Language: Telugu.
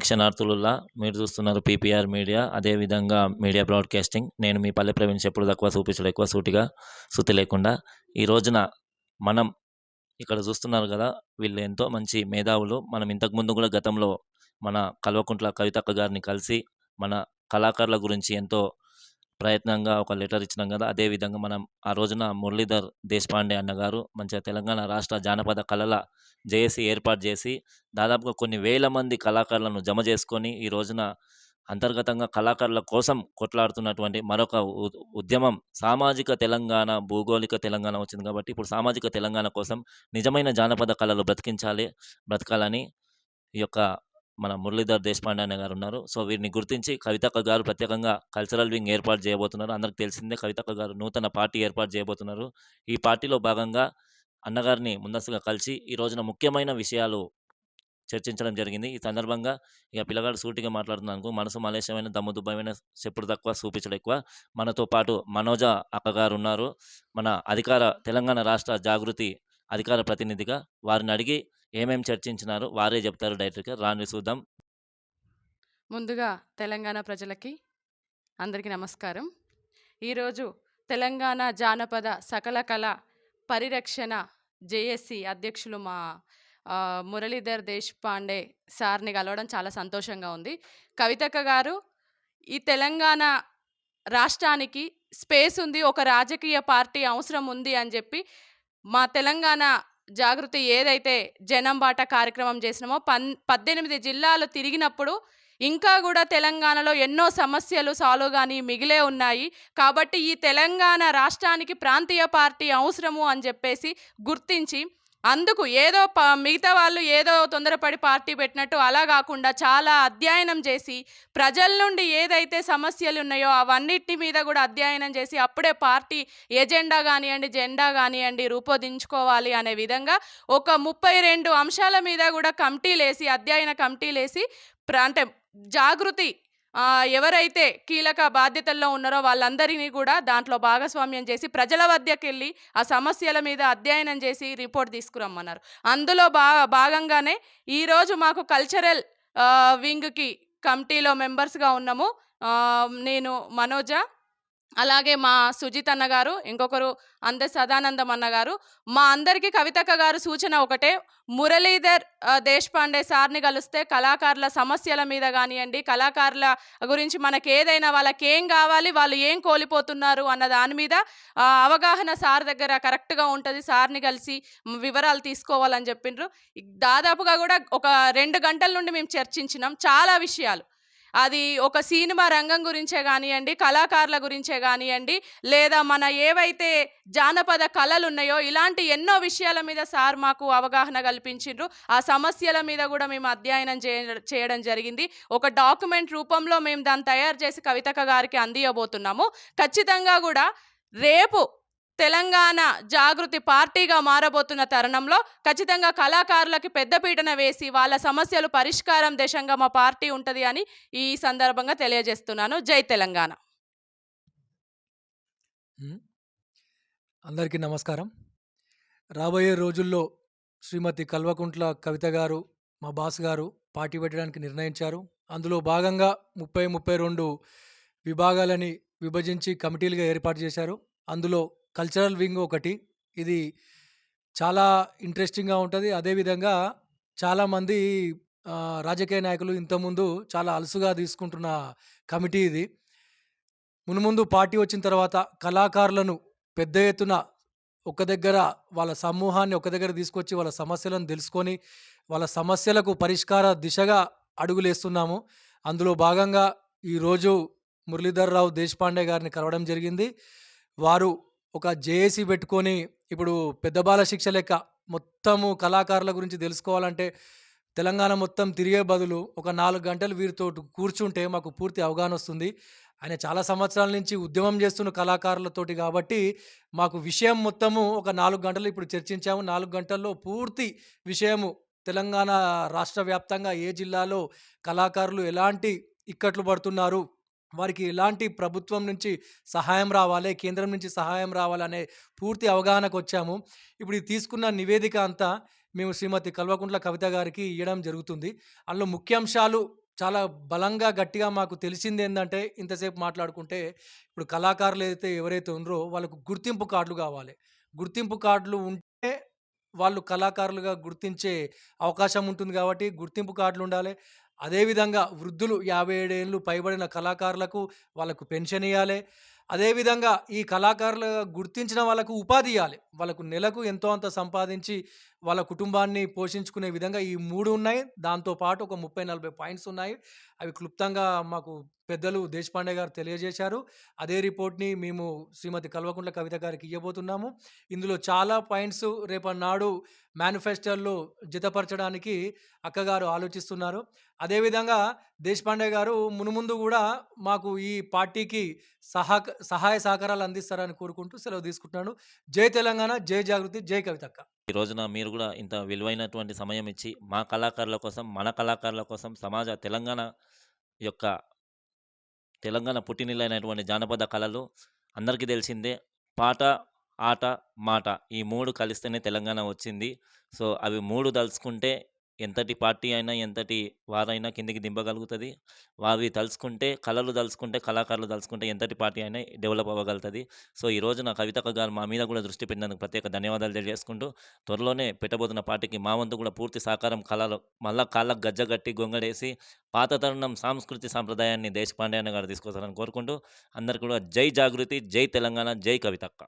దర్శనార్థులుల్లా మీరు చూస్తున్నారు పీపీఆర్ మీడియా. అదేవిధంగా మీడియా బ్రాడ్కాస్టింగ్. నేను మీ పల్లె ప్రవీణ్ ఎప్పుడు తక్కువ చూపించడం ఎక్కువ సూటిగా శృతి లేకుండా. ఈ రోజున మనం ఇక్కడ చూస్తున్నారు కదా వీళ్ళు ఎంతో మంచి మేధావులు. మనం ఇంతకుముందు కూడా గతంలో మన కల్వకుంట్ల కవితక్క గారిని కలిసి మన కళాకారుల గురించి ఎంతో ప్రయత్నంగా ఒక లెటర్ ఇచ్చినాం కదా అదేవిధంగా మనం ఆ రోజున మురళీధర్ దేశపాండే అన్న గారు మంచిగా తెలంగాణ రాష్ట్ర జానపద కళల జేఏసీ ఏర్పాటు చేసి దాదాపుగా కొన్ని వేల మంది కళాకారులను జమ చేసుకొని ఈ రోజున అంతర్గతంగా కళాకారుల కోసం కొట్లాడుతున్నటువంటి మరొక ఉ- ఉద్యమం సామాజిక తెలంగాణ భౌగోళిక తెలంగాణ వచ్చింది కాబట్టి ఇప్పుడు సామాజిక తెలంగాణ కోసం నిజమైన జానపద కళలు బ్రతికించాలి బ్రతకాలని ఈ యొక్క మన మురళీధర్ దేశపాండే అనే గారు ఉన్నారు. సో వీరిని గుర్తించి కవితక్క గారు ప్రత్యేకంగా కల్చరల్ వింగ్ ఏర్పాటు చేయబోతున్నారు. అందరికి తెలిసిందే కవితక్క గారు నూతన పార్టీ ఏర్పాటు చేయబోతున్నారు. ఈ పార్టీలో భాగంగా అన్నగారిని ముందస్తుగా కలిసి ఈ రోజున ముఖ్యమైన విషయాలు చర్చించడం జరిగింది. ఈ సందర్భంగా ఇక పిల్లగాడు సూటిగా మాట్లాడుతున్నాను మనసు మలేషమైన దమ్ము దుబ్బమైన చెప్పుడు తక్కువ చూపించడం ఎక్కువ. మనతో పాటు మనోజ అక్కగారు ఉన్నారు. మన అధికార తెలంగాణ రాష్ట్ర జాగృతి అధికార ప్రతినిధిగా వారిని అడిగి ఏమేమి చర్చించినారు? వారే చెప్తారు డైరెక్ట్గా. రాని చూద్దాం ముందుగా తెలంగాణ ప్రజలకి అందరికీ నమస్కారం. ఈరోజు తెలంగాణ జానపద సకల కళ పరిరక్షణ జేఎస్సి అధ్యక్షులు మా మురళీధర్ దేశపాండే సార్ని కలవడం చాలా సంతోషంగా ఉంది. కవితక్క గారు ఈ తెలంగాణ రాష్ట్రానికి స్పేస్ ఉంది ఒక రాజకీయ పార్టీ అవసరం ఉంది అని చెప్పి మా తెలంగాణ జాగృతి ఏదైతే జనం బాట కార్యక్రమం చేసినామో పన్ పద్దెనిమిది జిల్లాలు తిరిగినప్పుడు ఇంకా కూడా తెలంగాణలో ఎన్నో సమస్యలు సాల్వ్ కానీ మిగిలే ఉన్నాయి. కాబట్టి ఈ తెలంగాణ రాష్ట్రానికి ప్రాంతీయ పార్టీ అవసరము అని చెప్పేసి గుర్తించి అందుకు ఏదో ప మిగతా వాళ్ళు ఏదో తొందరపడి పార్టీ పెట్టినట్టు అలా కాకుండా చాలా అధ్యయనం చేసి ప్రజల నుండి ఏదైతే సమస్యలు ఉన్నాయో అవన్నిటి మీద కూడా అధ్యయనం చేసి అప్పుడే పార్టీ ఎజెండా కానివ్వండి జెండా కానివ్వండి రూపొందించుకోవాలి అనే విధంగా ఒక ముప్పై రెండు అంశాల మీద కూడా కమిటీలేసి అధ్యయన కమిటీలేసి ప్ర- అంటే జాగృతి ఎవరైతే కీలక బాధ్యతల్లో ఉన్నారో వాళ్ళందరినీ కూడా దాంట్లో భాగస్వామ్యం చేసి ప్రజల వద్దకు వెళ్ళి ఆ సమస్యల మీద అధ్యయనం చేసి రిపోర్ట్ తీసుకురమ్మన్నారు. అందులో భా భాగంగానే ఈరోజు మాకు కల్చరల్ వింగ్కి కమిటీలో మెంబర్స్గా ఉన్నాము. నేను మనోజ అలాగే మా సుజిత్ అన్న గారు ఇంకొకరు అంద సదానందం అన్న గారు మా అందరికీ కవితక్క గారు సూచన ఒకటే మురళీధర్ దేశపాండే సార్ని కలిస్తే కళాకారుల సమస్యల మీద కానివ్వండి కళాకారుల గురించి మనకి ఏదైనా వాళ్ళకి ఏం కావాలి వాళ్ళు ఏం కోల్పోతున్నారు అన్న దాని మీద అవగాహన సార్ దగ్గర కరెక్ట్గా ఉంటుంది సార్ని కలిసి వివరాలు తీసుకోవాలని చెప్పిండ్రు దాదాపుగా కూడా ఒక రెండు గంటల నుండి మేము చర్చించినాం చాలా విషయాలు. అది ఒక సినిమా రంగం గురించే కానివ్వండి కళాకారుల గురించే కానివ్వండి లేదా మన ఏవైతే జానపద కళలు ఉన్నాయో ఇలాంటి ఎన్నో విషయాల మీద సార్ మాకు అవగాహన కల్పించిండ్రు. ఆ సమస్యల మీద కూడా మేము అధ్యయనం చేయడం జరిగింది. ఒక డాక్యుమెంట్ రూపంలో మేము దాన్ని తయారు చేసి కవితక గారికి అందియబోతున్నాము. ఖచ్చితంగా కూడా రేపు తెలంగాణ జాగృతి పార్టీగా మారబోతున్న తరుణంలో ఖచ్చితంగా కళాకారులకి పెద్దపీటన వేసి వాళ్ళ సమస్యలు పరిష్కారం దిశంగా మా పార్టీ ఉంటుంది అని ఈ సందర్భంగా తెలియజేస్తున్నాను. జై తెలంగాణ. అందరికీ నమస్కారం. రాబోయే రోజుల్లో శ్రీమతి కల్వకుంట్ల కవిత గారు మా బాస్ గారు పార్టీ పెట్టడానికి నిర్ణయించారు. అందులో భాగంగా ముప్పై ముప్పై రెండు విభాగాలని విభజించి కమిటీలుగా ఏర్పాటు చేశారు. అందులో కల్చరల్ వింగ్ ఒకటి. ఇది చాలా ఇంట్రెస్టింగ్గా ఉంటుంది. అదేవిధంగా చాలామంది రాజకీయ నాయకులు ఇంతకుముందు చాలా అలసుగా తీసుకుంటున్న కమిటీ ఇది. మునుముందు పార్టీ వచ్చిన తర్వాత కళాకారులను పెద్ద ఎత్తున ఒక దగ్గర వాళ్ళ సమూహాన్ని ఒక దగ్గర తీసుకొచ్చి వాళ్ళ సమస్యలను తెలుసుకొని వాళ్ళ సమస్యలకు పరిష్కార దిశగా అడుగులేస్తున్నాము. అందులో భాగంగా ఈరోజు మురళీధర్ రావు దేశపాండే గారిని కలవడం జరిగింది. వారు ఒక జేఏసీ పెట్టుకొని ఇప్పుడు పెద్ద బాల శిక్ష లెక్క మొత్తము కళాకారుల గురించి తెలుసుకోవాలంటే తెలంగాణ మొత్తం తిరిగే బదులు ఒక నాలుగు గంటలు వీరితో కూర్చుంటే మాకు పూర్తి అవగాహన వస్తుంది. ఆయన చాలా సంవత్సరాల నుంచి ఉద్యమం చేస్తున్న కళాకారులతోటి కాబట్టి మాకు విషయం మొత్తము ఒక నాలుగు గంటలు ఇప్పుడు చర్చించాము. నాలుగు గంటల్లో పూర్తి విషయము తెలంగాణ రాష్ట్ర వ్యాప్తంగా ఏ జిల్లాలో కళాకారులు ఎలాంటి ఇక్కట్లు పడుతున్నారు వారికి ఎలాంటి ప్రభుత్వం నుంచి సహాయం రావాలి కేంద్రం నుంచి సహాయం రావాలనే పూర్తి అవగాహనకు వచ్చాము ఇప్పుడు ఈ తీసుకున్న నివేదిక అంతా మేము శ్రీమతి కల్వకుంట్ల కవిత గారికి ఇవ్వడం జరుగుతుంది అందులో ముఖ్యాంశాలు చాలా బలంగా, గట్టిగా మాకు తెలిసింది ఏంటంటే ఇంతసేపు మాట్లాడుకుంటే ఇప్పుడు కళాకారులు అయితే ఎవరైతే ఉన్నారో వాళ్ళకు గుర్తింపు కార్డులు కావాలి. గుర్తింపు కార్డులు ఉంటే వాళ్ళు కళాకారులుగా గుర్తించే అవకాశం ఉంటుంది కాబట్టి గుర్తింపు కార్డులు ఉండాలి. అదేవిధంగా వృద్ధులు యాభై ఏడేళ్ళు పైబడిన కళాకారులకు వాళ్ళకు పెన్షన్ ఇవ్వాలి అదేవిధంగా ఈ కళాకారులుగా గుర్తించిన వాళ్ళకు ఉపాధి ఇవ్వాలి వాళ్ళకు నెలకు ఎంతో అంత సంపాదించి వాళ్ళ కుటుంబాన్ని పోషించుకునే విధంగా ఈ మూడు ఉన్నాయి. దాంతో పాటు ఒక 30, 40 పాయింట్స్ ఉన్నాయి. అవి క్లుప్తంగా మాకు పెద్దలు దేశపాండే గారు తెలియజేశారు. అదే రిపోర్ట్‌ని మేము శ్రీమతి కల్వకుంట్ల కవిత గారికి ఇవ్వబోతున్నాము ఇందులో చాలా పాయింట్స్ రేపన్నాడు మేనిఫెస్టోల్లో జతపరచడానికి అక్కగారు ఆలోచిస్తున్నారు. అదేవిధంగా దేశపాండే గారు మునుముందు కూడా మాకు ఈ పార్టీకి సహక సహాయ సహకారాలు అందిస్తారని కోరుకుంటూ సెలవు తీసుకుంటున్నాను. జై తెలంగాణ! జై జాగృతి! జై కవితక్క! ఈ రోజున మీరు కూడా ఇంత విలువైనటువంటి సమయం ఇచ్చి మా కళాకారుల కోసం, మన కళాకారుల కోసం సమాజ తెలంగాణ యొక్క తెలంగాణ పుట్టినిల్లైనటువంటి జానపద కళలు అందరికీ తెలిసిందే. పాట, ఆట, మాట ఈ మూడు కలిస్తేనే తెలంగాణ వచ్చింది. సో, అవి మూడు దలుచుకుంటే ఎంతటి పార్టీ అయినా, ఎంతటి వారైనా కిందికి దింపగలుగుతుంది వారి తలుచుకుంటే కళలు తలుచుకుంటే, కళాకారులు తలుచుకుంటే ఎంతటి పార్టీ అయినా డెవలప్ అవ్వగలుగుతది. సో, ఈ నా కవితక్క గారు మా మీద కూడా దృష్టి పెట్టినందుకు ప్రత్యేక ధన్యవాదాలు తెలియజేసుకుంటూ, త్వరలోనే పెట్టబోతున్న పార్టీకి మా వంతు కూడా పూర్తి సహకారం కళలు మళ్ళా కాళ్ళకు గజ్జ కట్టి గొంగడేసి పాత తరుణం సాంస్కృతి సాంప్రదాయాన్ని దేశపాండే అన్న గారు తీసుకొస్తారని కోరుకుంటూ అందరికీ కూడా జై జాగృతి! జై తెలంగాణ! జై కవితక్క!